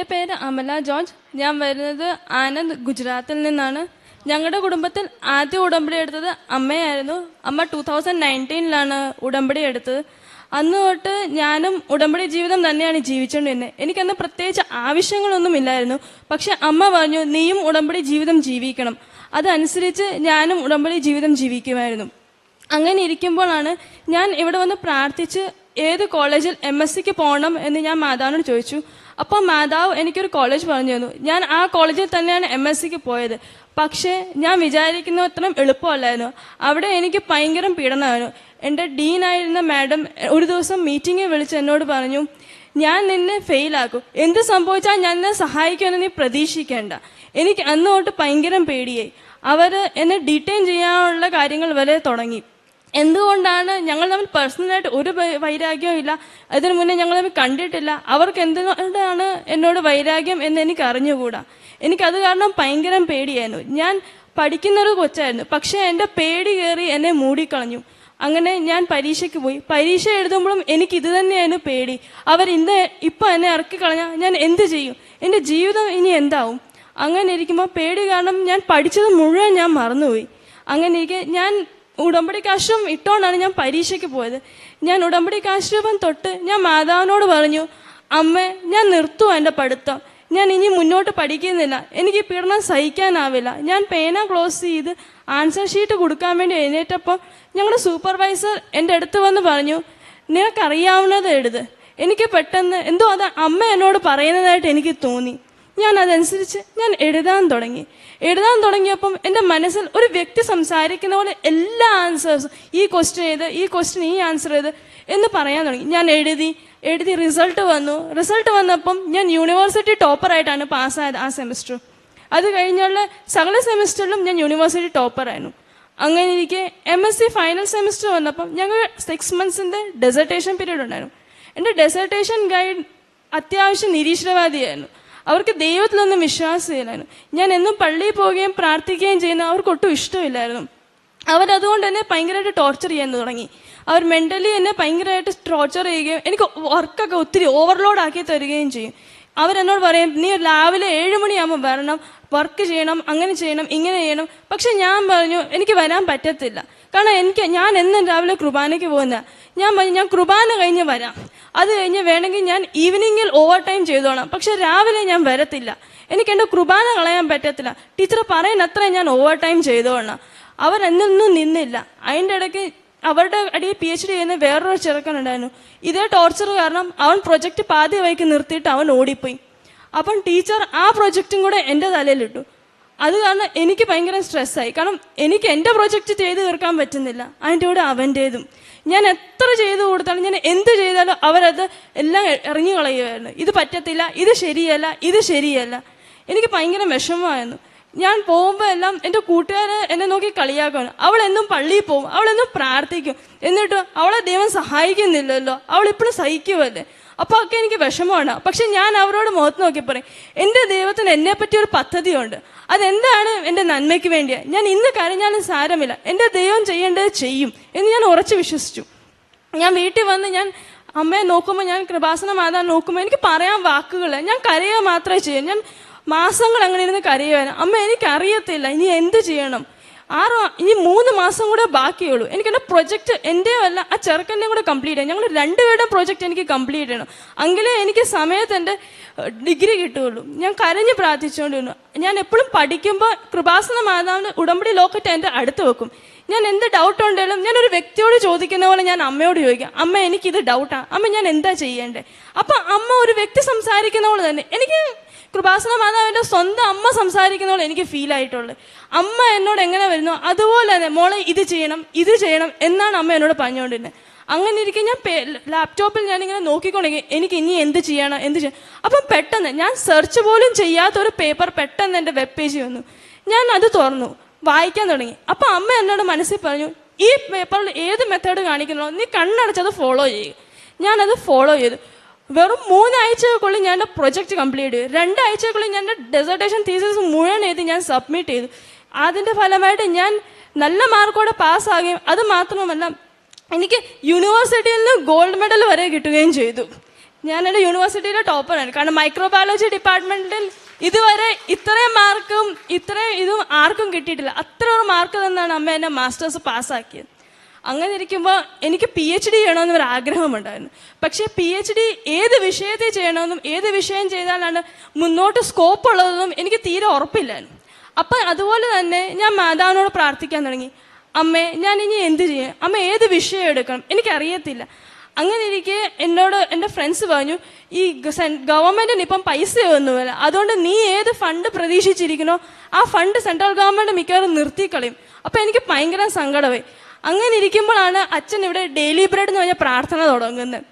എന്റെ പേര് അമല ജോർജ്. ഞാൻ വരുന്നത് ആനന്ദ് ഗുജറാത്തിൽ നിന്നാണ്. ഞങ്ങളുടെ കുടുംബത്തിൽ ആദ്യ ഉടമ്പടി എടുത്തത് അമ്മയായിരുന്നു. അമ്മ ടൂ തൗസൻഡ് നയന്റീനിലാണ് ഉടമ്പടി എടുത്തത്. അന്ന് തൊട്ട് ഞാനും ഉടമ്പടി ജീവിതം തന്നെയാണ് ജീവിച്ചുകൊണ്ടിരുന്നത് എനിക്കന്ന് പ്രത്യേകിച്ച് ആവശ്യങ്ങളൊന്നും ഇല്ലായിരുന്നു. പക്ഷെ അമ്മ പറഞ്ഞു നീയും ഉടമ്പടി ജീവിതം ജീവിക്കണം. അതനുസരിച്ച് ഞാനും ഉടമ്പടി ജീവിതം ജീവിക്കുമായിരുന്നു. അങ്ങനെ ഇരിക്കുമ്പോഴാണ് ഞാൻ ഇവിടെ വന്ന് പ്രാർത്ഥിച്ച് ഏത് കോളേജിൽ എം എസ് സിക്ക് പോകണം എന്ന് ഞാൻ മാതാവിനോട് ചോദിച്ചു. അപ്പോൾ മാതാവ് എനിക്കൊരു കോളേജ് പറഞ്ഞു തന്നു ഞാൻ ആ കോളേജിൽ തന്നെയാണ് എം എസ് സിക്ക് പോയത്. പക്ഷേ ഞാൻ വിചാരിക്കുന്ന അത്രയും എളുപ്പമല്ലായിരുന്നു. അവിടെ എനിക്ക് ഭയങ്കര പീഡനമായിരുന്നു. എന്റെ ഡീനായിരുന്ന മാഡം ഒരു ദിവസം മീറ്റിംഗിൽ വിളിച്ച് എന്നോട് പറഞ്ഞു ഞാൻ നിന്നെ ഫെയിലാക്കും എന്ത് സംഭവിച്ചാൽ ഞാൻ നിന്നെ സഹായിക്കുമെന്ന് നീ പ്രതീക്ഷിക്കേണ്ട. എനിക്ക് അന്ന് തൊട്ട് ഭയങ്കര പേടിയായി. അവർ എന്നെ ഡീറ്റെയിൻ ചെയ്യാനുള്ള കാര്യങ്ങൾ വരെ തുടങ്ങി. എന്തുകൊണ്ടാണ് ഞങ്ങൾ തമ്മിൽ പേഴ്സണലായിട്ട് ഒരു വൈരാഗ്യവും ഇല്ല? അതിനു മുന്നേ ഞങ്ങൾ തമ്മിൽ കണ്ടിട്ടില്ല. അവർക്ക് എന്തുകൊണ്ടാണ് എന്നോട് വൈരാഗ്യം എന്ന് എനിക്ക് അറിഞ്ഞുകൂടാ എനിക്കത് കാരണം ഭയങ്കര പേടിയായിരുന്നു. ഞാൻ പഠിക്കുന്നൊരു കൊച്ചായിരുന്നു. പക്ഷേ എന്റെ പേടി കയറി എന്നെ മൂടിക്കളഞ്ഞു. അങ്ങനെ ഞാൻ പരീക്ഷയ്ക്ക് പോയി. പരീക്ഷ എഴുതുമ്പോഴും എനിക്ക് ഇത് തന്നെയായിരുന്നു പേടി. അവർ ഇന്ന് ഇപ്പം എന്നെ ഇറക്കി കളഞ്ഞാൽ ഞാൻ എന്ത് ചെയ്യും? എന്റെ ജീവിതം ഇനി എന്താവും? അങ്ങനെ ഇരിക്കുമ്പോൾ പേടി കാരണം ഞാൻ പഠിച്ചത് മുഴുവൻ ഞാൻ മറന്നുപോയി. അങ്ങനെ ഇരിക്കെ ഞാൻ ഉടമ്പടി കാശ്രമം ഇട്ടോണ്ടാണ് ഞാൻ പരീക്ഷയ്ക്ക് പോയത്. ഞാൻ ഉടമ്പടി കാശ്രമം തൊട്ട് ഞാൻ മാതാവിനോട് പറഞ്ഞു അമ്മ ഞാൻ നിർത്തു എന്റെ പഠിത്തം. ഞാൻ ഇനി മുന്നോട്ട് പഠിക്കുന്നില്ല. എനിക്ക് പീഡനം സഹിക്കാനാവില്ല. ഞാൻ പേന ക്ലോസ് ചെയ്ത് ആൻസർ ഷീറ്റ് കൊടുക്കാൻ വേണ്ടി എഴുന്നേറ്റപ്പോൾ ഞങ്ങളുടെ സൂപ്പർവൈസർ എന്റെ അടുത്ത് വന്ന് പറഞ്ഞു നിനക്കറിയാവുന്നത് എഴുത്. എനിക്ക് പെട്ടെന്ന് എന്തോ അത് അമ്മ എന്നോട് പറയുന്നതായിട്ട് എനിക്ക് തോന്നി. ഞാൻ അതനുസരിച്ച് ഞാൻ എഴുതാൻ തുടങ്ങി. എഴുതാൻ തുടങ്ങിയപ്പം എന്റെ മനസ്സിൽ ഒരു വ്യക്തി സംസാരിക്കുന്ന പോലെ എല്ലാ ആൻസേഴ്സും ഈ ക്വസ്റ്റ്യൻ ചെയ്ത് ഈ ക്വസ്റ്റ്യൻ ഈ ആൻസർ ചെയ്ത് എന്ന് പറയാൻ തുടങ്ങി. ഞാൻ എഴുതി എഴുതി റിസൾട്ട് വന്നു. റിസൾട്ട് വന്നപ്പം ഞാൻ യൂണിവേഴ്സിറ്റി ടോപ്പറായിട്ടാണ് പാസ്സായത് ആ സെമിസ്റ്റർ അത് കഴിഞ്ഞുള്ള സകല സെമിസ്റ്ററിലും ഞാൻ യൂണിവേഴ്സിറ്റി ടോപ്പറായിരുന്നു അങ്ങനെ ഇരിക്കെ M S C final semester വന്നപ്പം ഞങ്ങൾ സിക്സ് മന്ത്സിന്റെ ഡെസർട്ടേഷൻ പീരീഡ് ഉണ്ടായിരുന്നു. എന്റെ ഡെസർട്ടേഷൻ ഗൈഡ് അത്യാവശ്യം നിരീശ്വരവാദിയായിരുന്നു. അവർക്ക് ദൈവത്തിലൊന്നും വിശ്വാസമില്ലായിരുന്നു. ഞാൻ എന്നും പള്ളിയിൽ പോവുകയും പ്രാർത്ഥിക്കുകയും ചെയ്യുന്ന അവർക്ക് ഒട്ടും ഇഷ്ടമില്ലായിരുന്നു. അവരതുകൊണ്ട് തന്നെ ഭയങ്കരമായിട്ട് ടോർച്ചർ ചെയ്യാൻ തുടങ്ങി. അവർ മെന്റലി എന്നെ ഭയങ്കരമായിട്ട് ടോർച്ചർ ചെയ്യുകയും എനിക്ക് വർക്കൊക്കെ ഒത്തിരി ഓവർലോഡ് ആക്കി തരികയും ചെയ്യും. അവരെന്നോട് പറയും നീ രാവിലെ ഏഴ് മണിയാകുമ്പോൾ വരണം വർക്ക് ചെയ്യണം അങ്ങനെ ചെയ്യണം ഇങ്ങനെ ചെയ്യണം. പക്ഷെ ഞാൻ പറഞ്ഞു എനിക്ക് വരാൻ പറ്റത്തില്ല. കാരണം എനിക്ക് ഞാൻ എന്നും രാവിലെ കുർബാനയ്ക്ക് പോകുന്ന ഞാൻ ഞാൻ കുർബാന കഴിഞ്ഞ് വരാം. അത് കഴിഞ്ഞ് വേണമെങ്കിൽ ഞാൻ ഈവനിങ്ങിൽ ഓവർ ടൈം ചെയ്തോളാം. പക്ഷെ രാവിലെ ഞാൻ വരത്തില്ല. എനിക്ക് എന്റെ കുർബാന കളയാൻ പറ്റത്തില്ല. ടീച്ചർ പറയുന്ന അത്ര ഞാൻ ഓവർ ടൈം ചെയ്തോളാം. അവർ എന്നൊന്നും നിന്നില്ല. അതിന്റെ ഇടയ്ക്ക് അവരുടെ അടിയിൽ പി എച്ച് ഡി ചെയ്യുന്ന വേറൊരു ചെറുക്കനുണ്ടായിരുന്നു ഇതേ ടോർച്ചർ കാരണം അവൻ പ്രൊജക്റ്റ് പാതി വഴിക്ക് നിർത്തിയിട്ട് അവൻ ഓടിപ്പോയി. അപ്പം ടീച്ചർ ആ പ്രൊജക്റ്റും കൂടെ എന്റെ തലയിലിട്ടു. അത് കാരണം എനിക്ക് ഭയങ്കര സ്ട്രെസ്സായി കാരണം എനിക്ക് എന്റെ പ്രൊജക്റ്റ് ചെയ്ത് തീർക്കാൻ പറ്റുന്നില്ല. അതിന്റെ കൂടെ അവന്റേതും. ഞാൻ എത്ര ചെയ്തു കൊടുത്താലും ഞാൻ എന്ത് ചെയ്താലും അവരത് എല്ലാം ഇറങ്ങി കളയുമായിരുന്നു ഇത് പറ്റത്തില്ല ഇത് ശരിയല്ല ഇത് ശരിയല്ല. എനിക്ക് ഭയങ്കര വിഷമമായിരുന്നു. ഞാൻ പോകുമ്പോൾ എല്ലാം എന്റെ കൂട്ടുകാർ എന്നെ നോക്കി കളിയാക്കണം അവൾ എന്നും പള്ളിയിൽ പോകും. അവളെന്നും പ്രാർത്ഥിക്കും. എന്നിട്ട് അവളെ ദൈവം സഹായിക്കുന്നില്ലല്ലോ. അവൾ ഇപ്പോഴും സഹിക്കുമല്ലേ അപ്പോൾ ഒക്കെ എനിക്ക് വിഷമമാണ്. പക്ഷെ ഞാൻ അവരോട് മുഖത്ത് നോക്കി പറയും എന്റെ ദൈവത്തിന് എന്നെ പറ്റി ഒരു പദ്ധതിയുണ്ട്. അതെന്താണ് എന്റെ നന്മയ്ക്ക് വേണ്ടിയാണ് ഞാൻ ഇന്ന് കരഞ്ഞാലും സാരമില്ല. എന്റെ ദൈവം ചെയ്യേണ്ടത് ചെയ്യും. എന്ന് ഞാൻ ഉറച്ചു വിശ്വസിച്ചു. ഞാൻ വീട്ടിൽ വന്ന് ഞാൻ അമ്മയെ നോക്കുമ്പോൾ ഞാൻ കൃപാസന മാതാ നോക്കുമ്പോൾ എനിക്ക് പറയാൻ വാക്കുകൾ ഞാൻ കരയുക മാത്രമേ ചെയ്യൂ. ഞാൻ മാസങ്ങൾ അങ്ങനെ ഇരുന്ന് കരയുവാനും. അമ്മ എനിക്കറിയത്തില്ല. ഇനി എന്ത് ചെയ്യണം? ആറ് ഇനി മൂന്ന് മാസം കൂടെ ബാക്കിയുള്ളൂ. എനിക്ക് എന്റെ പ്രൊജക്റ്റ് എന്റെ അല്ല ആ ചെറുക്കന്റെ കൂടെ കംപ്ലീറ്റ് ചെയ്യണം. ഞങ്ങൾ രണ്ടുപേരുടെ പ്രൊജക്റ്റ് എനിക്ക് കംപ്ലീറ്റ് ചെയ്യണം. എങ്കിലേ എനിക്ക് സമയത്ത് എന്റെ ഡിഗ്രി കിട്ടുകയുള്ളൂ. ഞാൻ കരഞ്ഞ് പ്രാർത്ഥിച്ചുകൊണ്ടിരുന്നു. ഞാൻ എപ്പോഴും പഠിക്കുമ്പോൾ കൃപാസന മാതാവിന്റെ ഉടമ്പടി ലോക്കറ്റ് എന്റെ അടുത്ത് വെക്കും. ഞാൻ എന്ത് ഡൗട്ട് ഉണ്ടെങ്കിലും ഞാൻ ഒരു വ്യക്തിയോട് ചോദിക്കുന്ന പോലെ ഞാൻ അമ്മയോട് ചോദിക്കാം. അമ്മ എനിക്കിത് ഡൗട്ടാണ് അമ്മ ഞാൻ എന്താ ചെയ്യേണ്ടത്? അപ്പം അമ്മ ഒരു വ്യക്തി സംസാരിക്കുന്ന പോലെ തന്നെ എനിക്ക് കൃപാസന മാതാവിന്റെ സ്വന്തം അമ്മ സംസാരിക്കുന്ന പോലെ എനിക്ക് ഫീൽ ആയിട്ടുള്ളത്. അമ്മ എന്നോട് എങ്ങനെ വരുന്നു? അതുപോലെ തന്നെ മോളെ ഇത് ചെയ്യണം ഇത് ചെയ്യണം എന്നാണ് അമ്മ എന്നോട് പറഞ്ഞുകൊണ്ടിരുന്നത്. അങ്ങനെ ഇരിക്കും ഞാൻ ലാപ്ടോപ്പിൽ ഞാനിങ്ങനെ നോക്കിക്കൊണ്ടെങ്കിൽ എനിക്ക് ഇനി എന്ത് ചെയ്യണം എന്ത് ചെയ്യണം? അപ്പം പെട്ടെന്ന് ഞാൻ സെർച്ച് പോലും ചെയ്യാത്ത ഒരു പേപ്പർ പെട്ടെന്ന് എന്റെ വെബ് പേജ് വന്നു. ഞാൻ അത് തുറന്നു വായിക്കാൻ തുടങ്ങി. അപ്പം അമ്മ എന്നോട് മനസ്സിൽ പറഞ്ഞു ഈ പേപ്പറിൽ ഏത് മെത്തേഡ് കാണിക്കണോ നീ കണ്ണടച്ചത് ഫോളോ ചെയ്യുക ഞാനത് ഫോളോ ചെയ്തു. വെറും മൂന്നാഴ്ചകൾക്കുള്ളിൽ ഞാൻ പ്രൊജക്റ്റ് കംപ്ലീറ്റ് ചെയ്തു. രണ്ടാഴ്ചകൾക്കുള്ളിൽ ഞാൻ ഡെസർട്ടേഷൻ തീസസ് മുഴുവൻ എഴുതി ഞാൻ സബ്മിറ്റ് ചെയ്തു. അതിന്റെ ഫലമായിട്ട് ഞാൻ നല്ല മാർക്കോടെ പാസ്സാകുകയും അത് മാത്രമല്ല എനിക്ക് യൂണിവേഴ്സിറ്റിയിൽ നിന്ന് ഗോൾഡ് മെഡൽ വരെ കിട്ടുകയും ചെയ്തു. ഞാൻ എന്റെ യൂണിവേഴ്സിറ്റിയിലെ ടോപ്പറാണ് കാരണം മൈക്രോബയോളജി ഡിപ്പാർട്ട്മെന്റിൽ ഇതുവരെ ഇത്രയും മാർക്കും ഇത്രയും ഇതും ആർക്കും കിട്ടിയിട്ടില്ല. അത്ര ഒരു മാർക്ക് തന്നാണ് അമ്മ എന്നെ മാസ്റ്റേഴ്സ് പാസ്സാക്കിയത് അങ്ങനെ ഇരിക്കുമ്പോൾ എനിക്ക് പി എച്ച് ഡി ചെയ്യണമെന്ന് ഒരു ആഗ്രഹമുണ്ടായിരുന്നു. പക്ഷേ പി എച്ച് ഡി ഏത് വിഷയത്തിൽ ചെയ്യണമെന്നും ഏത് വിഷയം ചെയ്താലാണ് മുന്നോട്ട് സ്കോപ്പ് ഉള്ളതെന്നും എനിക്ക് തീരെ ഉറപ്പില്ലായിരുന്നു. അപ്പം അതുപോലെ തന്നെ ഞാൻ മാതാവിനോട് പ്രാർത്ഥിക്കാൻ തുടങ്ങി. അമ്മേ ഞാൻ ഇനി എന്ത് ചെയ്യും? അമ്മ ഏത് വിഷയം എടുക്കണം? എനിക്കറിയത്തില്ല. അങ്ങനെ ഇരിക്കെ എന്നോട് എന്റെ ഫ്രണ്ട്സ് പറഞ്ഞു ഈ ഗവൺമെന്റിന് ഇപ്പം പൈസയൊന്നുമില്ല അതുകൊണ്ട് നീ ഏത് ഫണ്ട് പ്രതീക്ഷിച്ചിരിക്കണോ ആ ഫണ്ട് സെൻട്രൽ ഗവൺമെന്റ് മിക്കവാറും നിർത്തിക്കളയും. അപ്പൊ എനിക്ക് ഭയങ്കര സങ്കടമായി. അങ്ങനെ ഇരിക്കുമ്പോഴാണ് അച്ഛൻ ഇവിടെ ഡെയിലി ബ്രെഡ് എന്ന് പറഞ്ഞ പ്രാർത്ഥന തുടങ്ങുന്നത്.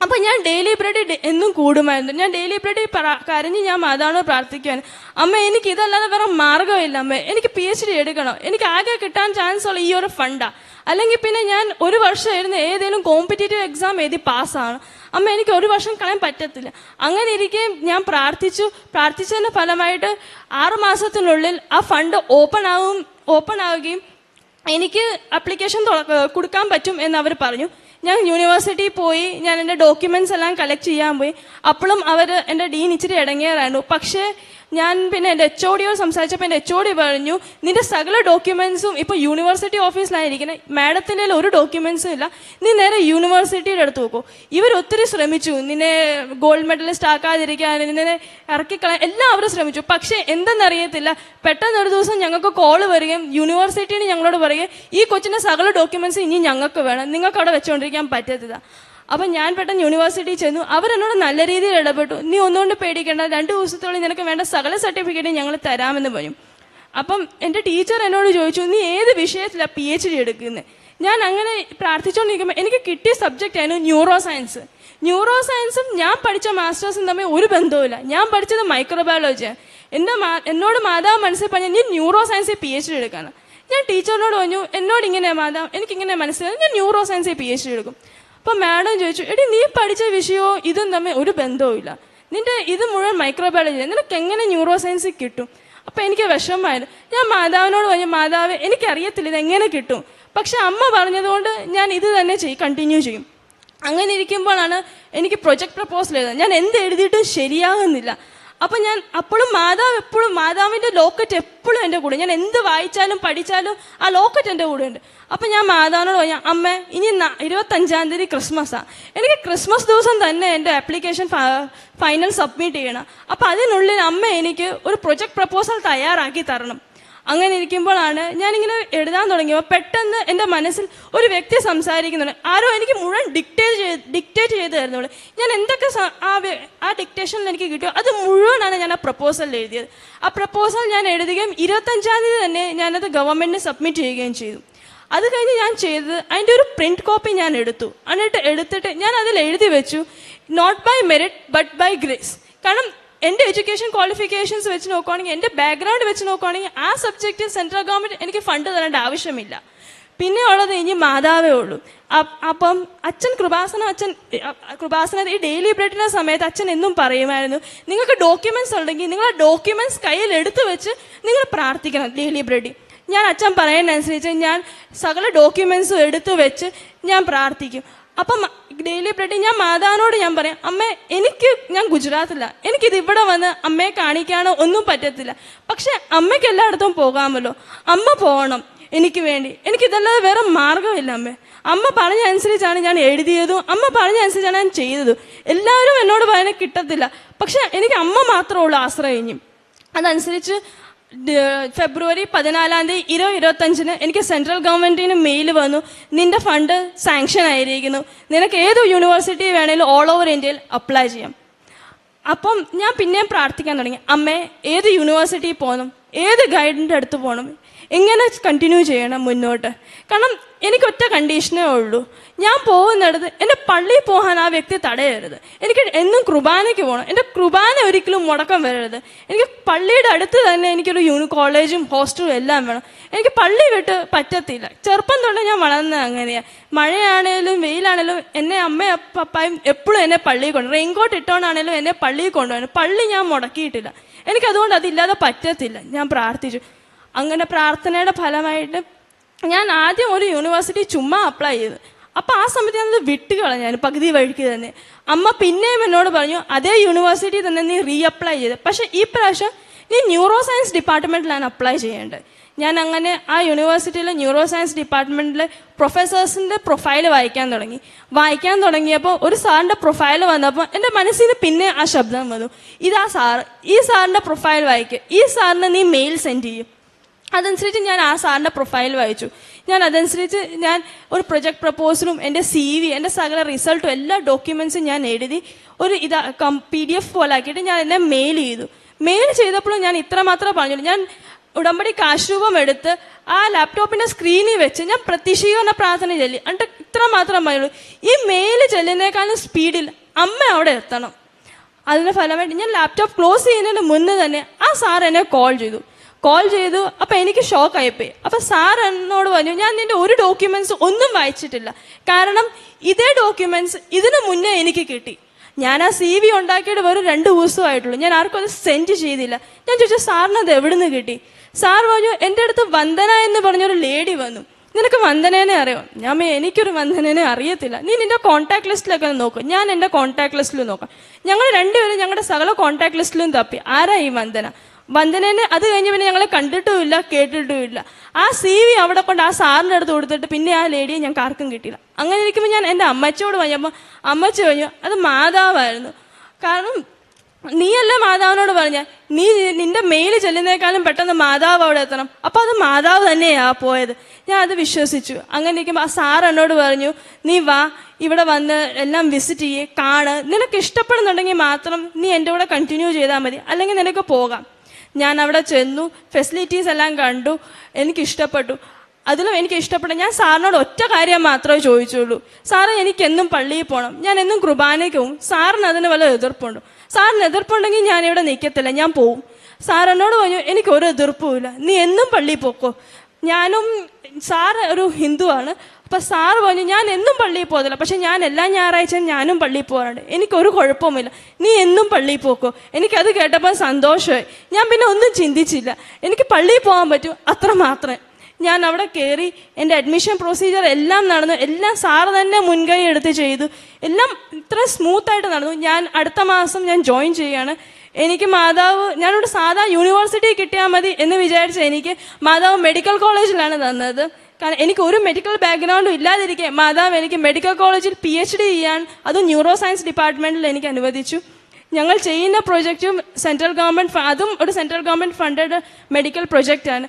അപ്പൊ ഞാൻ ഡെയിലി ബ്രെഡ് എന്നും കൂടുമായിരുന്നു. ഞാൻ ഡെയിലി ബ്രെഡ് കരഞ്ഞ് ഞാൻ മാതാവിനോട് പ്രാർത്ഥിക്കുവാൻ. അമ്മ എനിക്ക് ഇതല്ലാതെ വേറെ മാർഗമില്ല അമ്മ. എനിക്ക് പി എച്ച് ഡി എടുക്കണം. എനിക്ക് ആകെ കിട്ടാൻ ചാൻസ് ഉള്ള ഈ ഒരു ഫണ്ടാ അല്ലെങ്കിൽ പിന്നെ ഞാൻ ഒരു വർഷം ഇരുന്ന് ഏതെങ്കിലും കോമ്പറ്റേറ്റീവ് എക്സാം എഴുതി പാസ്സാണ് അമ്മ എനിക്ക് ഒരു വർഷം കളയാൻ പറ്റത്തില്ല. അങ്ങനെ ഇരിക്കെ ഞാൻ പ്രാർത്ഥിച്ചു. പ്രാർത്ഥിച്ചതിന്റെ ഫലമായിട്ട് ആറുമാസത്തിനുള്ളിൽ ആ ഫണ്ട് ഓപ്പൺ ആവും ഓപ്പൺ ആവുകയും എനിക്ക് അപ്ലിക്കേഷൻ കൊടുക്കാൻ പറ്റും എന്ന് അവർ പറഞ്ഞു. ഞാൻ യൂണിവേഴ്സിറ്റിയിൽ പോയി ഞാൻ എന്റെ ഡോക്യുമെന്റ്സ് എല്ലാം കളക്ട് ചെയ്യാൻ പോയി. അപ്പോഴും അവർ എന്റെ ഡീൻ ഇച്ചിരി ഇടങ്ങിയറായിരുന്നു പക്ഷേ ഞാൻ പിന്നെ എന്റെ എച്ച് ഒ സംസാരിച്ചപ്പോൾ എന്റെ എച്ച് ഒഡി പറഞ്ഞു നിന്റെ സകല ഡോക്യുമെന്റ്സും ഇപ്പോൾ യൂണിവേഴ്സിറ്റി ഓഫീസിലായിരിക്കുന്നത് മാഡത്തിന്റെ ഒരു ഡോക്യുമെന്റ്സും ഇല്ല. നീ നേരെ യൂണിവേഴ്സിറ്റിയുടെ അടുത്ത് നോക്കൂ. ഇവർ ഒത്തിരി ശ്രമിച്ചു. നിന്നെ ഗോൾഡ് മെഡലിസ്റ്റ് ആക്കാതിരിക്കാൻ നിന്നെ ഇറക്കിക്കളയാൻ എല്ലാം അവർ ശ്രമിച്ചു. പക്ഷേ എന്തെന്നറിയത്തില്ല. പെട്ടെന്ന് ഒരു ദിവസം ഞങ്ങൾക്ക് കോൾ വരികയും യൂണിവേഴ്സിറ്റിയിൽ ഞങ്ങളോട് പറയുകയും ഈ കൊച്ചിന്റെ സകല ഡോക്യുമെന്റ്സ് ഇനി ഞങ്ങൾക്ക് വേണം. നിങ്ങൾക്ക് അവിടെ വെച്ചുകൊണ്ടിരിക്കാൻ പറ്റത്തില്ല. അപ്പം ഞാൻ പെട്ടെന്ന് യൂണിവേഴ്സിറ്റി ചെന്നു. അവരെന്നോട് നല്ല രീതിയിൽ ഇടപെട്ടു. നീ ഒന്നുകൊണ്ട് പേടിക്കേണ്ട. രണ്ട് ദിവസത്തോളം നിനക്ക് വേണ്ട സകല സർട്ടിഫിക്കറ്റും ഞങ്ങൾ തരാമെന്ന് പറഞ്ഞു. അപ്പം എന്റെ ടീച്ചർ എന്നോട് ചോദിച്ചു നീ ഏത് വിഷയത്തിലാണ് പി എച്ച് ഡി എടുക്കുന്നത് ഞാൻ അങ്ങനെ പ്രാർത്ഥിച്ചുകൊണ്ടിരിക്കുമ്പോൾ എനിക്ക് കിട്ടിയ സബ്ജക്റ്റ് ആയിരുന്നു ന്യൂറോ സയൻസ് ന്യൂറോ സയൻസും ഞാൻ പഠിച്ച മാസ്റ്റേഴ്സും തമ്മിൽ ഒരു ബന്ധവുമില്ല. ഞാൻ പഠിച്ചത് മൈക്രോബയോളജിയാണ് എന്റെ മാ എന്നോട് മാതാവ് മനസ്സിൽ പറഞ്ഞ നീ ന്യൂറോ സയൻസിൽ പി എച്ച് ഡി എടുക്കാനാണ് ഞാൻ ടീച്ചറിനോട് പറഞ്ഞു എന്നോട് ഇങ്ങനെ മാതാവ് എനിക്കിങ്ങനെ മനസ്സിലായി ഞാൻ ന്യൂറോ സയൻസിൽ പി എച്ച് ഡി എടുക്കും. അപ്പൊ മാഡം ചോദിച്ചു എടി നീ പഠിച്ച വിഷയവും ഇതും തമ്മിൽ ഒരു ബന്ധവും ഇല്ല നിന്റെ ഇത് മുഴുവൻ മൈക്രോബയോളജി നിനക്ക് എങ്ങനെ ന്യൂറോ സയൻസ് കിട്ടും? അപ്പൊ എനിക്ക് വിഷമമായിരുന്നു. ഞാൻ മാതാവിനോട് പറഞ്ഞു മാതാവ് എനിക്കറിയത്തില്ല ഇത് എങ്ങനെ കിട്ടും. പക്ഷെ അമ്മ പറഞ്ഞതുകൊണ്ട് ഞാൻ ഇത് തന്നെ ചെയ്യും കണ്ടിന്യൂ ചെയ്യും. അങ്ങനെ ഇരിക്കുമ്പോഴാണ് എനിക്ക് പ്രൊജക്ട് പ്രപ്പോസൽ എഴുതാൻ ഞാൻ എന്ത് എഴുതിയിട്ടും ശരിയാകുന്നില്ല. അപ്പൊ ഞാൻ അപ്പോഴും മാതാവ് എപ്പോഴും മാതാവിന്റെ ലോക്കറ്റ് എപ്പോഴും എന്റെ കൂടെ. ഞാൻ എന്ത് വായിച്ചാലും പഠിച്ചാലും ആ ലോക്കറ്റ് എന്റെ കൂടെ ഉണ്ട്. അപ്പൊ ഞാൻ മാതാവിനോട് പറഞ്ഞു അമ്മ ഇനി ഇരുപത്തഞ്ചാം തീയതി ക്രിസ്മസാ. എനിക്ക് ക്രിസ്മസ് ദിവസം തന്നെ എന്റെ ആപ്ലിക്കേഷൻ ഫൈനൽ സബ്മിറ്റ് ചെയ്യണം. അപ്പൊ അതിനുള്ളിൽ അമ്മ എനിക്ക് ഒരു പ്രൊജക്ട് പ്രപ്പോസൽ തയ്യാറാക്കി തരണം. അങ്ങനെ ഇരിക്കുമ്പോഴാണ് ഞാനിങ്ങനെ എഴുതാൻ തുടങ്ങിയപ്പോൾ പെട്ടെന്ന് എന്റെ മനസ്സിൽ ഒരു വ്യക്തി സംസാരിക്കുന്നുണ്ട്. ആരോ എനിക്ക് മുഴുവൻ ഡിക്റ്റേറ്റ് ചെയ്ത് ഡിക്റ്റേറ്റ് ചെയ്ത് തരുന്നുള്ളൂ ഞാൻ എന്തൊക്കെ ആ ആ ഡിക്റ്റേഷനിൽ എനിക്ക് കിട്ടിയോ? അത് മുഴുവനാണ് ഞാൻ ആ പ്രപ്പോസൽ എഴുതിയത്. ആ പ്രപ്പോസൽ ഞാൻ എഴുതുകയും ഇരുപത്തഞ്ചാം തീയതി തന്നെ ഞാനത് ഗവൺമെന്റിന് സബ്മിറ്റ് ചെയ്യുകയും ചെയ്തു. അത് കഴിഞ്ഞ് ഞാൻ ചെയ്തത് അതിന്റെ ഒരു പ്രിന്റ് കോപ്പി ഞാൻ എടുത്തു. എന്നിട്ട് എടുത്തിട്ട് ഞാൻ അതിൽ എഴുതി വെച്ചു. Not by merit but by grace കാരണം എന്റെ എഡ്യൂക്കേഷൻ ക്വാളിഫിക്കേഷൻസ് വെച്ച് നോക്കുവാണെങ്കിൽ എന്റെ ബാക്ക്ഗ്രൗണ്ട് വെച്ച് നോക്കുവാണെങ്കിൽ ആ സബ്ജക്റ്റിൽ സെൻട്രൽ ഗവൺമെന്റ് എനിക്ക് ഫണ്ട് തരേണ്ട ആവശ്യമില്ല. പിന്നെ ഉള്ളത് ഇനി മാതാവേ ഉള്ളൂ. അപ്പം അച്ഛൻ കൃപാസന അച്ഛൻ കൃപാസന ഈ ഡെയിലി ബ്രെഡിന്റെ സമയത്ത് അച്ഛൻ എന്നും പറയുമായിരുന്നു നിങ്ങൾക്ക് ഡോക്യുമെന്റ്സ് ഉണ്ടെങ്കിൽ നിങ്ങൾ ആ ഡോക്യുമെന്റ്സ് കയ്യിൽ എടുത്തു വെച്ച് നിങ്ങൾ പ്രാർത്ഥിക്കണം ഡെയിലി ബ്രെഡിൽ ഞാൻ അച്ഛൻ പറയുന്നതനുസരിച്ച് ഞാൻ സകല ഡോക്യുമെന്റ്സും എടുത്തു വെച്ച് ഞാൻ പ്രാർത്ഥിക്കും. അപ്പം ഡെയിലി ബ്രെഡ് ഞാൻ മാതാവിനോട് ഞാൻ പറയാം അമ്മ എനിക്ക് ഞാൻ ഗുജറാത്തില്ല എനിക്കിത് ഇവിടെ വന്ന് അമ്മയെ കാണിക്കാനോ ഒന്നും പറ്റത്തില്ല. പക്ഷെ അമ്മയ്ക്ക് എല്ലായിടത്തും പോകാമല്ലോ. അമ്മ പോകണം എനിക്ക് വേണ്ടി. എനിക്കിതല്ലാതെ വേറെ മാർഗമില്ല അമ്മ. അമ്മ പറഞ്ഞ അനുസരിച്ചാണ് ഞാൻ എഴുതിയതും അമ്മ പറഞ്ഞ അനുസരിച്ചാണ് ഞാൻ ചെയ്തതും. എല്ലാവരും എന്നോട് പറയാൻ കിട്ടത്തില്ല. പക്ഷെ എനിക്ക് അമ്മ മാത്രമേ ഉള്ളൂ ആശ്രയം അതനുസരിച്ച് ഫെബ്രുവരി പതിനാലാം തീയതി ഇരുപത് ഇരുപത്തഞ്ചിന് എനിക്ക് സെൻട്രൽ ഗവൺമെന്റിന് മെയിൽ വന്നു. നിന്റെ ഫണ്ട് സാങ്ഷൻ ആയിരിക്കുന്നു. നിനക്ക് ഏത് യൂണിവേഴ്സിറ്റി വേണേലും ഓൾ ഓവർ ഇന്ത്യയിൽ അപ്ലൈ ചെയ്യാം. അപ്പം ഞാൻ പിന്നെയും പ്രാർത്ഥിക്കാൻ തുടങ്ങി. അമ്മേ ഏത് യൂണിവേഴ്സിറ്റി പോകണം ഏത് ഗൈഡിന്റെ അടുത്ത് പോകണം എങ്ങനെ കണ്ടിന്യൂ ചെയ്യണം മുന്നോട്ട്. കാരണം എനിക്ക് ഒറ്റ കണ്ടീഷനേ ഉള്ളൂ. ഞാൻ പോകുന്നിടത്ത് എന്റെ പള്ളിയിൽ പോകാൻ ആ വ്യക്തി തടയരുത്. എനിക്ക് എന്നും കുർബാനയ്ക്ക് പോകണം. എന്റെ കുർബാന ഒരിക്കലും മുടക്കം വരരുത്. എനിക്ക് പള്ളിയുടെ അടുത്ത് തന്നെ എനിക്കൊരു യൂണി കോളേജും ഹോസ്റ്റലും എല്ലാം വേണം. എനിക്ക് പള്ളി വിട്ട് പറ്റത്തില്ല. ചെറുപ്പം തൊട്ട് ഞാൻ വളർന്നത് അങ്ങനെയാണ് മഴയാണേലും വെയിലാണേലും എന്നെ അമ്മയും പപ്പായും എപ്പോഴും എന്നെ പള്ളിയിൽ കൊണ്ടു റെയിൻകോട്ട് ഇട്ടോണ്ടാണേലും എന്നെ പള്ളിയിൽ കൊണ്ടുപോകണം പള്ളി ഞാൻ മുടക്കിയിട്ടില്ല. എനിക്കതുകൊണ്ട് അതില്ലാതെ പറ്റത്തില്ല. ഞാൻ പ്രാർത്ഥിച്ചു. അങ്ങനെ പ്രാർത്ഥനയുടെ ഫലമായിട്ട് ഞാൻ ആദ്യം ഒരു യൂണിവേഴ്സിറ്റി ചുമ്മാ അപ്ലൈ ചെയ്തു. അപ്പോൾ ആ സമയത്ത് ഞാനത് വിട്ട് ഞാൻ പകുതി വഴിക്ക് തന്നെ. അമ്മ പിന്നെയും എന്നോട് പറഞ്ഞു അതേ യൂണിവേഴ്സിറ്റി തന്നെ നീ റീ അപ്ലൈ ചെയ്ത്. പക്ഷേ ഈ പ്രാവശ്യം നീ ന്യൂറോ സയൻസ് ഡിപ്പാർട്ട്മെന്റിലാണ് അപ്ലൈ ചെയ്യേണ്ടത്. ഞാൻ അങ്ങനെ ആ യൂണിവേഴ്സിറ്റിയിലെ ന്യൂറോ സയൻസ് ഡിപ്പാർട്ട്മെന്റിലെ പ്രൊഫസേഴ്സിന്റെ പ്രൊഫൈൽ വായിക്കാൻ തുടങ്ങി. വായിക്കാൻ തുടങ്ങിയപ്പോൾ ഒരു സാറിന്റെ പ്രൊഫൈൽ വന്നപ്പോൾ എന്റെ മനസ്സിൽ പിന്നെ ആ ശബ്ദം വന്നു. ഇതാ സാർ ഈ സാറിന്റെ പ്രൊഫൈൽ വായിക്കുക ഈ സാറിന് നീ മെയിൽ സെൻഡ് ചെയ്യും. അതനുസരിച്ച് ഞാൻ ആ സാറിന്റെ പ്രൊഫൈൽ വായിച്ചു. ഞാൻ അതനുസരിച്ച് ഞാൻ ഒരു പ്രൊജക്ട് പ്രപ്പോസലും എന്റെ സി വി എന്റെ സകല റിസൾട്ടും എല്ലാ ഡോക്യുമെൻസും ഞാൻ എഴുതി ഒരു ഇതാ പി ഡി എഫ് പോലെ ആക്കിയിട്ട് ഞാൻ എന്നെ മെയിൽ ചെയ്തു. മെയിൽ ചെയ്തപ്പോഴും ഞാൻ ഇത്ര മാത്രമേ പറഞ്ഞുള്ളൂ ഞാൻ ഉടമ്പടി കാശ്രൂപം എടുത്ത് ആ ലാപ്ടോപ്പിന്റെ സ്ക്രീനിൽ വെച്ച് ഞാൻ പ്രതീക്ഷിക്കുന്ന പ്രാർത്ഥന ചൊല്ലി. എന്നിട്ട് ഇത്ര മാത്രം പറഞ്ഞുള്ളൂ. ഈ മെയിൽ ചെല്ലുന്നേക്കാളും സ്പീഡിൽ അമ്മ അവിടെ എത്തണം. അതിന്റെ ഫലമായിട്ട് ഞാൻ ലാപ്ടോപ്പ് ക്ലോസ് ചെയ്യുന്നതിന് മുന്നേ തന്നെ ആ സാർ എന്നെ കോൾ ചെയ്തു. കോൾ ചെയ്തു. അപ്പൊ എനിക്ക് ഷോക്ക് ആയിപ്പോയി. അപ്പൊ സാർ എന്നോട് പറഞ്ഞു ഞാൻ നിന്റെ ഒരു ഡോക്യുമെന്റ്സ് ഒന്നും വായിച്ചിട്ടില്ല. കാരണം ഇതേ ഡോക്യുമെന്റ്സ് ഇതിനു മുന്നേ എനിക്ക് കിട്ടി. ഞാൻ ആ സി വി ഉണ്ടാക്കിയിട്ട് വെറും രണ്ട് ദിവസമായിട്ടുള്ളൂ. ഞാൻ ആർക്കും അത് സെൻഡ് ചെയ്തില്ല. ഞാൻ ചോദിച്ചു സാറിന് അത് എവിടുന്ന് കിട്ടി? സാർ പറഞ്ഞു എന്റെ അടുത്ത് വന്ദന എന്ന് പറഞ്ഞൊരു ലേഡി വന്നു. നിനക്ക് വന്ദനേനെ അറിയോ? ഞാൻ എനിക്കൊരു വന്ദനേനെ അറിയത്തില്ല. നീ നിന്റെ കോൺടാക്ട് ലിസ്റ്റിലൊക്കെ നോക്കും. ഞാൻ എന്റെ കോൺടാക്ട് ലിസ്റ്റിൽ നോക്കാം. ഞങ്ങൾ രണ്ടുപേരും ഞങ്ങളുടെ സകല കോൺടാക്ട് ലിസ്റ്റിലും തപ്പി. ആരാ ഈ വന്ദന? വന്ദനേനെ അത് കഴിഞ്ഞ് പിന്നെ ഞങ്ങളെ കണ്ടിട്ടുമില്ല കേട്ടിട്ടുമില്ല. ആ സി വി അവിടെ കൊണ്ട് ആ സാറിന്റെ അടുത്ത് കൊടുത്തിട്ട് പിന്നെ ആ ലേഡിയെ ഞങ്ങൾക്ക് ആർക്കും കിട്ടിയില്ല. അങ്ങനെ ഇരിക്കുമ്പോൾ ഞാൻ എന്റെ അമ്മച്ചോട് പറഞ്ഞപ്പോൾ അമ്മച്ച പറഞ്ഞു അത് മാതാവായിരുന്നു. കാരണം നീയല്ല മാതാവിനോട് പറഞ്ഞ നീ നിന്റെ മെയിൽ ചെല്ലുന്നേക്കാളും പെട്ടെന്ന് മാതാവ് അവിടെ എത്തണം. അപ്പോൾ അത് മാതാവ് തന്നെയാ പോയത്. ഞാൻ അത് വിശ്വസിച്ചു. അങ്ങനെ ഇരിക്കുമ്പോൾ ആ സാർ എന്നോട് പറഞ്ഞു നീ വാ ഇവിടെ വന്ന് എല്ലാം വിസിറ്റ് ചെയ്യേ കാണ്. നിനക്ക് ഇഷ്ടപ്പെടുന്നുണ്ടെങ്കിൽ മാത്രം നീ എന്റെ കൂടെ കണ്ടിന്യൂ ചെയ്താൽ മതി. അല്ലെങ്കിൽ നിനക്ക് പോകാം. ഞാൻ അവിടെ ചെന്നു ഫെസിലിറ്റീസ് എല്ലാം കണ്ടു എനിക്കിഷ്ടപ്പെട്ടു. അതിലും എനിക്ക് ഇഷ്ടപ്പെട്ട ഞാൻ സാറിനോട് ഒറ്റ കാര്യം മാത്രമേ ചോദിച്ചുള്ളൂ. സാറ് എനിക്ക് എന്നും പള്ളിയിൽ പോകണം ഞാൻ എന്നും കുർബാനയ്ക്ക് പോകും. സാറിന് അതിന് വല്ല എതിർപ്പുണ്ടോ? സാറിന് എതിർപ്പുണ്ടെങ്കിൽ ഞാൻ ഇവിടെ നിൽക്കത്തില്ല. ഞാൻ പോവും. സാർ എന്നോട് പറഞ്ഞു എനിക്ക് ഒരു എതിർപ്പുമില്ല നീ എന്നും പള്ളിയിൽ പോക്കോ. ഞാനും സാർ ഒരു ഹിന്ദുവാണ്. അപ്പൊ സാറ് പറഞ്ഞു ഞാൻ എന്നും പള്ളിയിൽ പോകുന്നില്ല പക്ഷെ ഞാൻ എല്ലാ ഞായറാഴ്ചയും ഞാനും പള്ളിയിൽ പോകാറുണ്ട്. എനിക്കൊരു കുഴപ്പമില്ല നീ എന്നും പള്ളിയിൽ പോക്കോ. എനിക്കത് കേട്ടപ്പോൾ സന്തോഷമായി. ഞാൻ പിന്നെ ഒന്നും ചിന്തിച്ചില്ല. എനിക്ക് പള്ളിയിൽ പോകാൻ പറ്റും അത്ര മാത്രമേ. ഞാൻ അവിടെ കയറി എന്റെ അഡ്മിഷൻ പ്രൊസീജിയർ എല്ലാം നടന്നു. എല്ലാം സാറ് തന്നെ മുൻകൈ എടുത്ത് ചെയ്തു. എല്ലാം ഇത്ര സ്മൂത്തായിട്ട് നടന്നു. ഞാൻ അടുത്ത മാസം ഞാൻ ജോയിൻ ചെയ്യാണ് എനിക്ക് മാതാവ് ഞാനൊരു സാധാ യൂണിവേഴ്സിറ്റി കിട്ടിയാൽ മതി എന്ന് വിചാരിച്ച എനിക്ക് മാതാവ് മെഡിക്കൽ കോളേജിലാണ് തന്നത്. കാരണം എനിക്ക് ഒരു മെഡിക്കൽ ബാക്ക്ഗ്രൗണ്ടും ഇല്ലാതിരിക്കെ മാതാവ് എനിക്ക് മെഡിക്കൽ കോളേജിൽ പി എച്ച് ഡി ചെയ്യാൻ അതും ന്യൂറോ സയൻസ് ഡിപ്പാർട്ട്മെന്റിൽ എനിക്ക് അനുവദിച്ചു. ഞങ്ങൾ ചെയ്യുന്ന പ്രൊജക്റ്റും സെൻട്രൽ ഗവൺമെന്റ് അതും ഒരു സെൻട്രൽ ഗവൺമെന്റ് ഫണ്ടഡ് മെഡിക്കൽ പ്രൊജക്റ്റാണ്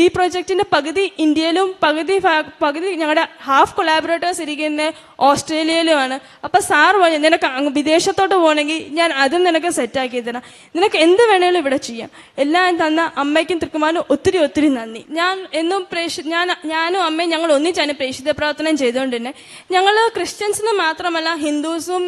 ഈ പ്രൊജക്റ്റിന്റെ പകുതി ഇന്ത്യയിലും പകുതി പകുതി ഞങ്ങളുടെ ഹാഫ് കൊളാബറേറ്റേഴ്സ് ഇരിക്കുന്ന ഓസ്ട്രേലിയയിലുമാണ്. അപ്പൊ സാർ പറഞ്ഞു നിനക്ക് വിദേശത്തോട്ട് പോകണമെങ്കിൽ ഞാൻ അതും നിനക്ക് സെറ്റാക്കി തരാം. നിനക്ക് എന്ത് വേണേലും ഇവിടെ ചെയ്യാം. എല്ലാം തന്ന അമ്മയ്ക്കും തൃക്കുമാനും ഒത്തിരി ഒത്തിരി നന്ദി. ഞാൻ എന്നും പ്രേക്ഷ ഞാൻ ഞാനും അമ്മയും ഞങ്ങൾ ഒന്നിച്ചാണ് പ്രേക്ഷിത പ്രവർത്തനം തന്നെ ഞങ്ങൾ ക്രിസ്ത്യൻസിന് മാത്രമല്ല ഹിന്ദുസും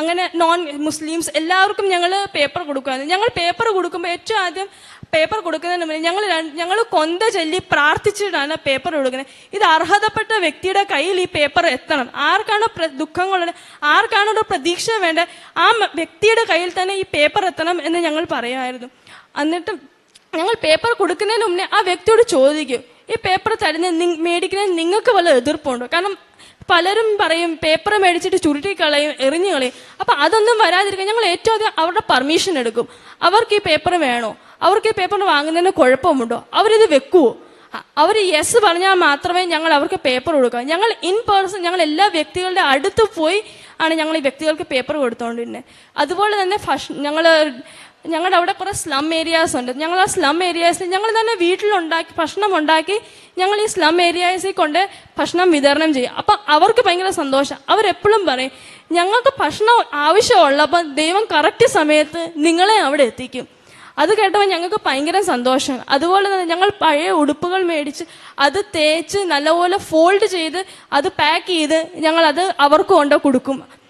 അങ്ങനെ നോൺ മുസ്ലിംസ് എല്ലാവർക്കും ഞങ്ങൾ പേപ്പർ കൊടുക്കുകയാണ് ഞങ്ങൾ പേപ്പർ കൊടുക്കുമ്പോൾ ഏറ്റവും ആദ്യം പേപ്പർ കൊടുക്കുന്നതിന് മുന്നേ ഞങ്ങൾ ഞങ്ങൾ കൊന്ത ചൊല്ലി പ്രാർത്ഥിച്ചിട്ടാണ് പേപ്പർ കൊടുക്കുന്നത്. ഇത് അർഹതപ്പെട്ട വ്യക്തിയുടെ കയ്യിൽ ഈ പേപ്പർ എത്തണം. ആർക്കാണ് ദുഃഖങ്ങളുള്ളത് ആർക്കാണോ ഒരു പ്രതീക്ഷ വേണ്ടത് ആ വ്യക്തിയുടെ കയ്യിൽ തന്നെ ഈ പേപ്പർ എത്തണം എന്ന് ഞങ്ങൾ പറയുമായിരുന്നു. എന്നിട്ട് ഞങ്ങൾ പേപ്പർ കൊടുക്കുന്നതിന് മുന്നേ ആ വ്യക്തിയോട് ചോദിക്കും ഈ പേപ്പർ തരുന്ന മേടിക്കുന്നതിന് നിങ്ങൾക്ക് വല്ല എതിർപ്പുണ്ടോ? കാരണം പലരും പറയും പേപ്പർ മേടിച്ചിട്ട് ചുരുട്ടി കളയും എറിഞ്ഞു കളയും. അപ്പൊ അതൊന്നും വരാതിരിക്കാൻ ഞങ്ങൾ ഏറ്റവും അധികം അവരുടെ പെർമിഷൻ എടുക്കും. അവർക്ക് ഈ പേപ്പർ വേണോ? അവർക്ക് ഈ പേപ്പർ വാങ്ങുന്നതിന് കുഴപ്പമുണ്ടോ? അവരിത് വെക്കുവോ? അവർ യെസ് പറഞ്ഞാൽ മാത്രമേ ഞങ്ങൾ അവർക്ക് പേപ്പർ കൊടുക്കാം ഞങ്ങൾ ഇൻ പേഴ്സൺ ഞങ്ങൾ എല്ലാ വ്യക്തികളുടെ അടുത്ത് പോയി ആണ് ഞങ്ങൾ ഈ വ്യക്തികൾക്ക് പേപ്പർ കൊടുത്തുകൊണ്ടിരുന്നത് അതുപോലെ തന്നെ ഫഷ് ഞങ്ങൾ ഞങ്ങളുടെ അവിടെ കുറേ സ്ലം ഏരിയാസ് ഉണ്ട്. ഞങ്ങൾ ആ സ്ലം ഏരിയാസിൽ ഞങ്ങൾ തന്നെ വീട്ടിലുണ്ടാക്കി ഭക്ഷണം ഉണ്ടാക്കി ഞങ്ങൾ ഈ സ്ലം ഏരിയാസിൽ കൊണ്ട് ഭക്ഷണം വിതരണം ചെയ്യും. അപ്പം അവർക്ക് ഭയങ്കര സന്തോഷം. അവരെപ്പോഴും പറയും ഞങ്ങൾക്ക് ഭക്ഷണം ആവശ്യമുള്ളപ്പോൾ ദൈവം കറക്റ്റ് സമയത്ത് നിങ്ങളെ അവിടെ എത്തിക്കും. അത് കേട്ടപ്പോൾ ഞങ്ങൾക്ക് ഭയങ്കര സന്തോഷം. അതുപോലെ തന്നെ ഞങ്ങൾ പഴയ ഉടുപ്പുകൾ മേടിച്ച് അത് തേച്ച് നല്ലപോലെ ഫോൾഡ് ചെയ്ത് അത് പാക്ക് ചെയ്ത് ഞങ്ങൾ അത് അവർക്ക് കൊണ്ട് കൊടുക്കും.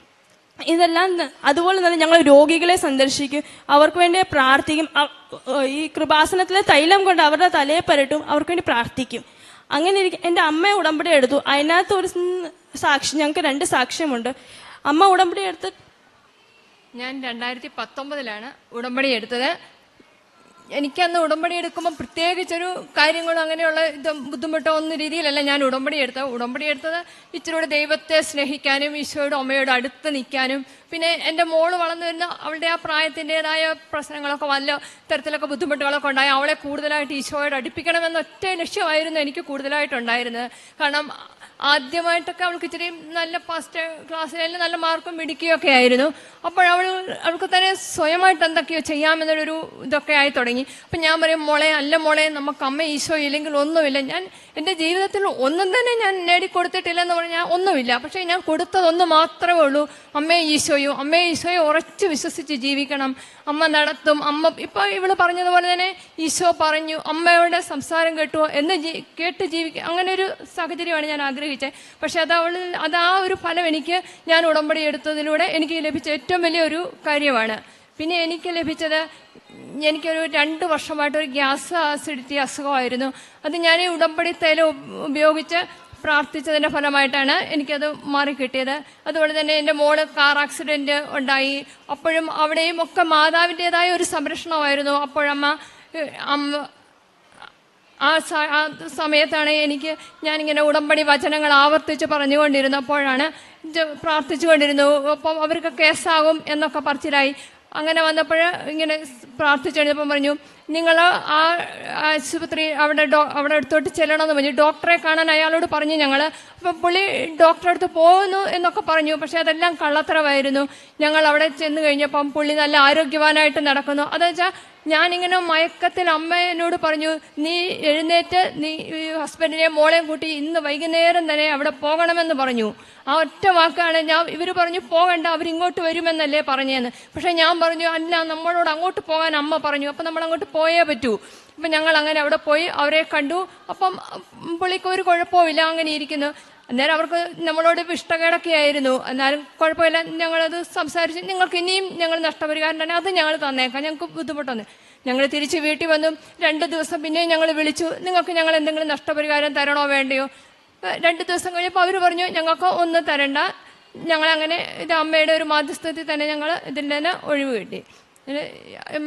ഇതെല്ലാം അതുപോലെ തന്നെ ഞങ്ങൾ രോഗികളെ സന്ദർശിക്കും. അവർക്ക് വേണ്ടി പ്രാർത്ഥിക്കും. ഈ കൃപാസനത്തിലെ തൈലം കൊണ്ട് അവരുടെ തലയെ പരട്ടും. അവർക്ക് വേണ്ടി പ്രാർത്ഥിക്കും. അങ്ങനെ ഇരിക്കും എന്റെ അമ്മ ഉടമ്പടി എടുത്തു. അതിനകത്ത് ഒരു സാക്ഷി ഞങ്ങൾക്ക് രണ്ട് സാക്ഷ്യമുണ്ട്. അമ്മ ഉടമ്പടി എടുത്ത് ഞാൻ രണ്ടായിരത്തി പത്തൊമ്പതിലാണ് ഉടമ്പടി എടുത്തത്. എനിക്കന്ന് ഉടമ്പടി എടുക്കുമ്പോൾ പ്രത്യേകിച്ചൊരു കാര്യങ്ങളോ അങ്ങനെയുള്ള ഇത് ബുദ്ധിമുട്ടോ ഒന്നും രീതിയിലല്ല. ഞാൻ ഉടമ്പടി എടുത്തത്. ഉടമ്പടി എടുത്തത് ഇച്ചിരൂടെ ദൈവത്തെ സ്നേഹിക്കാനും ഈശോയുടെ അമ്മയോട് അടുത്ത് നിൽക്കാനും പിന്നെ എന്റെ മോൾ വളർന്നു വരുന്ന അവളുടെ ആ പ്രായത്തിന്റെതായ പ്രശ്നങ്ങളൊക്കെ വല്ല തരത്തിലൊക്കെ ബുദ്ധിമുട്ടുകളൊക്കെ ഉണ്ടായി. അവളെ കൂടുതലായിട്ട് ഈശോയോട് അടുപ്പിക്കണമെന്ന ഒറ്റ ലക്ഷ്യമായിരുന്നു എനിക്ക് കൂടുതലായിട്ടുണ്ടായിരുന്നത്. കാരണം ആദ്യമായിട്ടൊക്കെ അവൾക്ക് ഇച്ചിരി നല്ല ഫസ്റ്റ് ക്ലാസ്സിലെല്ലാം നല്ല മാർക്കും മിടിക്കുകയൊക്കെ ആയിരുന്നു. അപ്പോൾ അവൾ അവൾക്ക് തന്നെ സ്വയമായിട്ട് എന്തൊക്കെയോ ചെയ്യാമെന്നുള്ളൊരു ഇതൊക്കെ ആയി തുടങ്ങി. അപ്പം ഞാൻ പറയും മോളെ അല്ല മോളെ നമുക്ക് അമ്മ ഈശോ ഇല്ലെങ്കിൽ ഒന്നുമില്ല. ഞാൻ എന്റെ ജീവിതത്തിൽ ഒന്നും തന്നെ ഞാൻ നേടിക്കൊടുത്തിട്ടില്ലെന്ന് പറഞ്ഞാൽ ഒന്നുമില്ല. പക്ഷേ ഞാൻ കൊടുത്തതൊന്ന് മാത്രമേ ഉള്ളൂ. അമ്മേ ഈശോയോ അമ്മേ ഈശോയെ ഉറച്ചു വിശ്വസിച്ച് ജീവിക്കണം. അമ്മ നടത്തും അമ്മ ഇപ്പോൾ ഇവൾ പറഞ്ഞതുപോലെ തന്നെ ഈശോ പറഞ്ഞു അമ്മയുടെ സംസാരം കേട്ടുവോ എന്ന് കേട്ട് ജീവിക്കുക അങ്ങനെ ഒരു സാഹചര്യമാണ് ഞാൻ ആഗ്രഹിച്ചത് പക്ഷെ അത് അവൾ അത് ആ ഒരു ഫലം എനിക്ക് ഞാൻ ഉടമ്പടി എടുത്തതിലൂടെ എനിക്ക് ലഭിച്ച ഏറ്റവും വലിയ ഒരു കാര്യമാണ്. പിന്നെ എനിക്ക് ലഭിച്ചത് എനിക്കൊരു രണ്ട് വർഷമായിട്ട് ഒരു ഗ്യാസ് ആസിഡിറ്റി അസുഖമായിരുന്നു. അത് ഞാൻ ഈ ഉടമ്പടി തൈലം ഉപയോഗിച്ച് പ്രാർത്ഥിച്ചതിന്റെ ഫലമായിട്ടാണ് എനിക്കത് മാറിക്കിട്ടിയത്. അതുപോലെ തന്നെ എന്റെ മോൾ കാർ ആക്സിഡന്റ് ഉണ്ടായി. അപ്പോഴും അവിടെയും ഒക്കെ മാതാവിന്റെതായ ഒരു സംരക്ഷണമായിരുന്നു. അപ്പോഴമ്മ അമ്മ ആ ആ സമയത്താണ് എനിക്ക് ഞാനിങ്ങനെ ഉടമ്പടി വചനങ്ങൾ ആവർത്തിച്ച് പറഞ്ഞുകൊണ്ടിരുന്നപ്പോഴാണ് പ്രാർത്ഥിച്ചു പ്രാർത്ഥിച്ചുകൊണ്ടിരുന്നു. അപ്പം അവർക്ക് കേസാകും എന്നൊക്കെ പറച്ചിലായി. അങ്ങനെ വന്നപ്പോൾ ഇങ്ങനെ പ്രാർത്ഥിച്ചെഴുന്നപ്പം പറഞ്ഞു നിങ്ങൾ ആ ആശുപത്രി അവിടെ ഡോ അവിടെ അടുത്തോട്ട് ചെല്ലണമെന്ന് പറഞ്ഞു. ഡോക്ടറെ കാണാൻ അയാളോട് പറഞ്ഞു ഞങ്ങൾ അപ്പം പുള്ളി ഡോക്ടറെ അടുത്ത് പോകുന്നു എന്നൊക്കെ പറഞ്ഞു. പക്ഷേ അതെല്ലാം കള്ളത്തരമായിരുന്നു. ഞങ്ങൾ അവിടെ ചെന്ന് കഴിഞ്ഞപ്പം പുള്ളി നല്ല ആരോഗ്യവാനായിട്ട് നടക്കുന്നു. അതെന്ന് വെച്ചാൽ ഞാനിങ്ങനെ മയക്കത്തിൽ അമ്മേനോട് പറഞ്ഞു നീ എഴുന്നേറ്റ് നീ ഹസ്ബൻഡിനെ മോളെയും കൂട്ടി ഇന്ന് വൈകുന്നേരം തന്നെ അവിടെ പോകണമെന്ന് പറഞ്ഞു. ആ ഒറ്റ വാക്കാണ് ഞാൻ ഇവർ പറഞ്ഞു പോകണ്ട അവരിങ്ങോട്ട് വരുമെന്നല്ലേ പറഞ്ഞതെന്ന് പക്ഷേ ഞാൻ പറഞ്ഞു അല്ല നമ്മളോട് അങ്ങോട്ട് പോകാൻ അമ്മ പറഞ്ഞു. അപ്പം നമ്മൾ അങ്ങോട്ട് പോയേ പറ്റൂ. അപ്പം ഞങ്ങൾ അങ്ങനെ അവിടെ പോയി അവരെ കണ്ടു. അപ്പം പുള്ളിക്ക് ഒരു കുഴപ്പമില്ല അങ്ങനെ ഇരിക്കുന്നു. അന്നേരം അവർക്ക് നമ്മളോട് ഇഷ്ടകേടൊക്കെ ആയിരുന്നു. എന്നാലും കുഴപ്പമില്ല. ഞങ്ങളത് സംസാരിച്ച് നിങ്ങൾക്ക് ഇനിയും ഞങ്ങൾ നഷ്ടപരിഹാരം തന്നെ അത് ഞങ്ങൾ തന്നേക്കാം. ഞങ്ങൾക്ക് ബുദ്ധിമുട്ടൊന്നും ഞങ്ങൾ തിരിച്ച് വീട്ടിൽ വന്നു. രണ്ട് ദിവസം പിന്നെയും ഞങ്ങൾ വിളിച്ചു. നിങ്ങൾക്ക് ഞങ്ങൾ എന്തെങ്കിലും നഷ്ടപരിഹാരം തരണോ വേണ്ടയോ? രണ്ട് ദിവസം കഴിഞ്ഞപ്പോൾ അവർ പറഞ്ഞു ഞങ്ങൾക്ക് ഒന്നും തരണ്ട. ഞങ്ങളങ്ങനെ ഇത് അമ്മയുടെ ഒരു മാധ്യസ്ഥത്തിൽ തന്നെ ഞങ്ങൾ ഇതിൽ തന്നെ ഒഴിവ് കിട്ടി.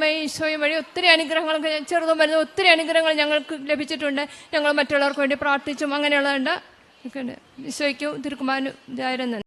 ഈശോയും വഴി ഒത്തിരി അനുഗ്രഹങ്ങളൊക്കെ ചെറുതും വലുതും ഒത്തിരി അനുഗ്രഹങ്ങൾ ഞങ്ങൾക്ക് ലഭിച്ചിട്ടുണ്ട്. ഞങ്ങൾ മറ്റുള്ളവർക്ക് വേണ്ടി പ്രാർത്ഥിച്ചും അങ്ങനെയുള്ളതുണ്ട്. ഈശോയ്ക്കും തിരുക്കുമാനും ഇതായിരുന്നു